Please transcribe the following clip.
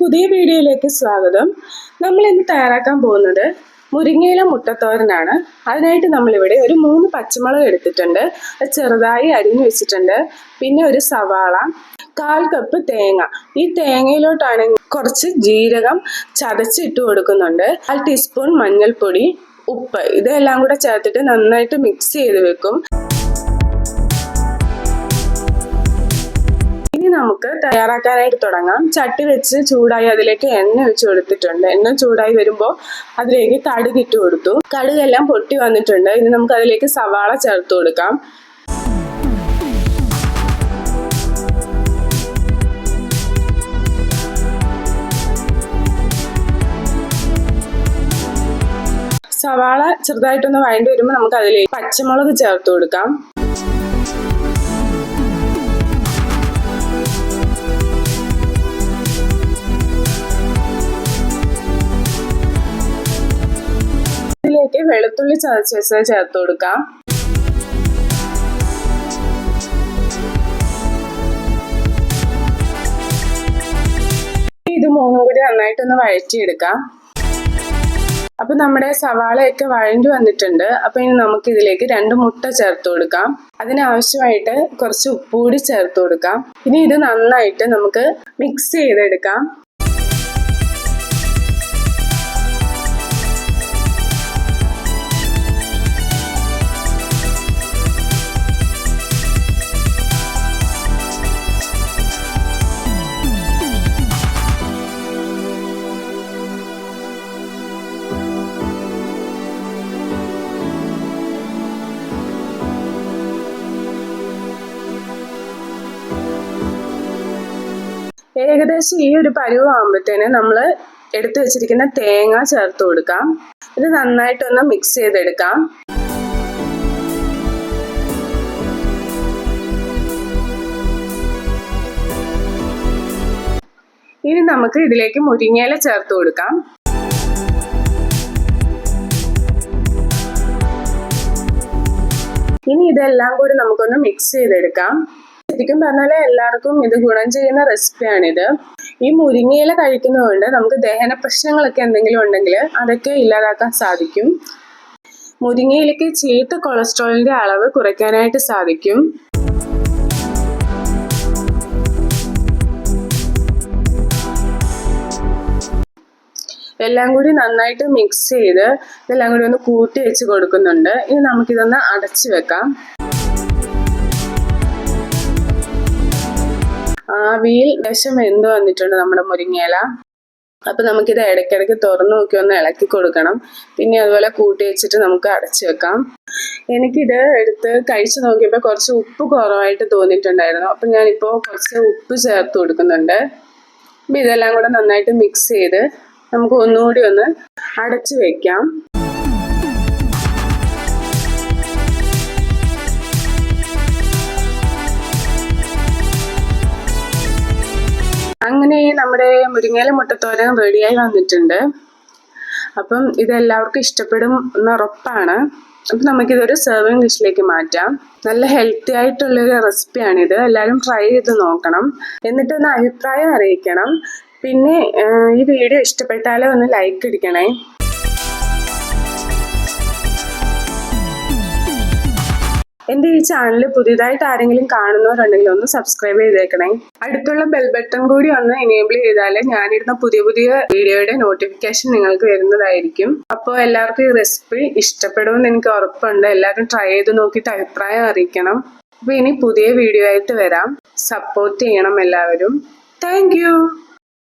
പുതിയ വീഡിയോയിലേക്ക് സ്വാഗതം. നമ്മൾ ഇന്ന് തയ്യാറാക്കാൻ പോകുന്നത് മുരിങ്ങയില മുട്ടത്തോരനാണ്. അതിനായിട്ട് നമ്മളിവിടെ ഒരു മൂന്ന് പച്ചമുളക് എടുത്തിട്ടുണ്ട്. ചെറുതായി അരിഞ്ഞു വെച്ചിട്ടുണ്ട്. പിന്നെ ഒരു സവാള കാൽ കപ്പ് തേങ്ങ. ഈ തേങ്ങയിലോട്ടാണ് കുറച്ച് ജീരകം ചതച്ചിട്ട് കൊടുക്കുന്നുണ്ട്. കാൽ ടീസ്പൂൺ മഞ്ഞൾപ്പൊടി ഉപ്പ്. ഇതെല്ലാം കൂടെ ചേർത്തിട്ട് നന്നായിട്ട് മിക്സ് ചെയ്ത് വെക്കും. നമുക്ക് തയ്യാറാക്കാനായിട്ട് തുടങ്ങാം. ചട്ടി വെച്ച് ചൂടായി അതിലേക്ക് എണ്ണ വെച്ച് കൊടുത്തിട്ടുണ്ട്. എണ്ണ ചൂടായി വരുമ്പോൾ അതിലേക്ക് കടുക് ഇട്ട് കൊടുത്തു. കടുകെല്ലാം പൊട്ടി വന്നിട്ടുണ്ട്. ഇനി നമുക്ക് അതിലേക്ക് സവാള ചേർത്ത് കൊടുക്കാം. സവാള ചെറുതായിട്ടൊന്ന് വഴണ്ടി വരുമ്പോൾ നമുക്ക് അതിലേക്ക് പച്ചമുളക് ചേർത്ത് കൊടുക്കാം. ഇതിലേക്ക് വെളുത്തുള്ളി ചതച്ച് വെച്ചത് ചേർത്ത് കൊടുക്കാം. ഇത് മൂന്നും കൂടി നന്നായിട്ടൊന്ന് വഴറ്റിയെടുക്കാം. അപ്പൊ നമ്മുടെ സവാളയൊക്കെ വഴഞ്ഞു വന്നിട്ടുണ്ട്. അപ്പൊ ഇനി നമുക്ക് ഇതിലേക്ക് രണ്ട് മുട്ട ചേർത്ത് കൊടുക്കാം. അതിനാവശ്യമായിട്ട് കുറച്ച് ഉപ്പ് കൂടി ചേർത്ത് കൊടുക്കാം. ഇനി ഇത് നന്നായിട്ട് നമുക്ക് മിക്സ് ചെയ്തെടുക്കാം. ഏകദേശം ഈ ഒരു പരുവാകുമ്പോഴത്തേന് നമ്മൾ എടുത്തു വെച്ചിരിക്കുന്ന തേങ്ങ ചേർത്ത് കൊടുക്കാം. ഇത് നന്നായിട്ടൊന്ന് മിക്സ് ചെയ്തെടുക്കാം. ഇനി നമുക്ക് ഇതിലേക്ക് മുരിങ്ങയില ചേർത്ത് കൊടുക്കാം. ഇനി ഇതെല്ലാം കൂടി നമുക്കൊന്ന് മിക്സ് ചെയ്തെടുക്കാം. ശരിക്കും പറഞ്ഞാൽ എല്ലാവർക്കും ഇത് ഗുണം ചെയ്യുന്ന റെസിപ്പിയാണിത് ഈ മുരിങ്ങയില കഴിക്കുന്നതുകൊണ്ട് നമുക്ക് ദഹന പ്രശ്നങ്ങളൊക്കെ എന്തെങ്കിലും ഉണ്ടെങ്കിൽ അതൊക്കെ ഇല്ലാതാക്കാൻ സാധിക്കും. മുരിങ്ങയിലേക്ക് ചീത്ത കൊളസ്ട്രോളിന്റെ അളവ് കുറയ്ക്കാനായിട്ട് സാധിക്കും. എല്ലാം കൂടി നന്നായിട്ട് മിക്സ് ചെയ്ത് ഇതെല്ലാം കൂടി ഒന്ന് കൂട്ടി വെച്ച് കൊടുക്കുന്നുണ്ട്. ഇനി നമുക്കിതൊന്ന് അടച്ചു വെക്കാം. ആവിയിൽ വിഷം വെന്ത് വന്നിട്ടുണ്ട് നമ്മുടെ മുരിങ്ങയില? അപ്പൊ നമുക്കിത് ഇടയ്ക്കിടയ്ക്ക് തുറന്നു നോക്കി ഒന്ന് ഇളക്കി കൊടുക്കണം. പിന്നെ അതുപോലെ കൂട്ടി വെച്ചിട്ട് നമുക്ക് അടച്ചു വെക്കാം. എനിക്കിത് എടുത്ത് കഴിച്ചു നോക്കിയപ്പോൾ കുറച്ച് ഉപ്പ് കുറവായിട്ട് തോന്നിയിട്ടുണ്ടായിരുന്നു. അപ്പം ഞാനിപ്പോൾ കുറച്ച് ഉപ്പ് ചേർത്ത് കൊടുക്കുന്നുണ്ട്. അപ്പം ഇതെല്ലാം കൂടെ നന്നായിട്ട് മിക്സ് ചെയ്ത് നമുക്ക് ഒന്നുകൂടി ഒന്ന് അടച്ചു വെക്കാം. അങ്ങനെ നമ്മുടെ മുരിങ്ങയില മുട്ടത്തോരൻ റെഡിയായി വന്നിട്ടുണ്ട്. അപ്പം ഇത് എല്ലാവർക്കും ഇഷ്ടപ്പെടും എന്ന് ഉറപ്പാണ് അപ്പം നമുക്കിതൊരു സെർവിങ് ഡിഷിലേക്ക് മാറ്റാം. നല്ല ഹെൽത്തി ആയിട്ടുള്ളൊരു റെസിപ്പിയാണിത് എല്ലാവരും ട്രൈ ചെയ്ത് നോക്കണം. എന്നിട്ടൊന്ന് അഭിപ്രായം അറിയിക്കണം. പിന്നെ ഈ വീഡിയോ ഇഷ്ടപ്പെട്ടാലേ ഒന്ന് ലൈക്ക് അടിക്കണേ. എന്റെ ഈ ചാനൽ പുതിയതായിട്ട് ആരെങ്കിലും കാണുന്നവരുണ്ടെങ്കിൽ ഒന്ന് സബ്സ്ക്രൈബ് ചെയ്തേക്കണേ. അടുത്തുള്ള ബെൽ ബട്ടൺ കൂടി ഒന്ന് എനേബിൾ ചെയ്താൽ ഞാനിരുന്ന പുതിയ പുതിയ വീഡിയോയുടെ നോട്ടിഫിക്കേഷൻ നിങ്ങൾക്ക് വരുന്നതായിരിക്കും. അപ്പോൾ എല്ലാവർക്കും ഈ റെസിപ്പി ഇഷ്ടപ്പെടുമെന്ന് എനിക്ക് ഉറപ്പുണ്ട്. എല്ലാവരും ട്രൈ ചെയ്ത് നോക്കിയിട്ട് അഭിപ്രായം അറിയിക്കണം. അപ്പോൾ ഇനി പുതിയ വീഡിയോ ആയിട്ട് വരാം. സപ്പോർട്ട് ചെയ്യണം എല്ലാവരും. താങ്ക്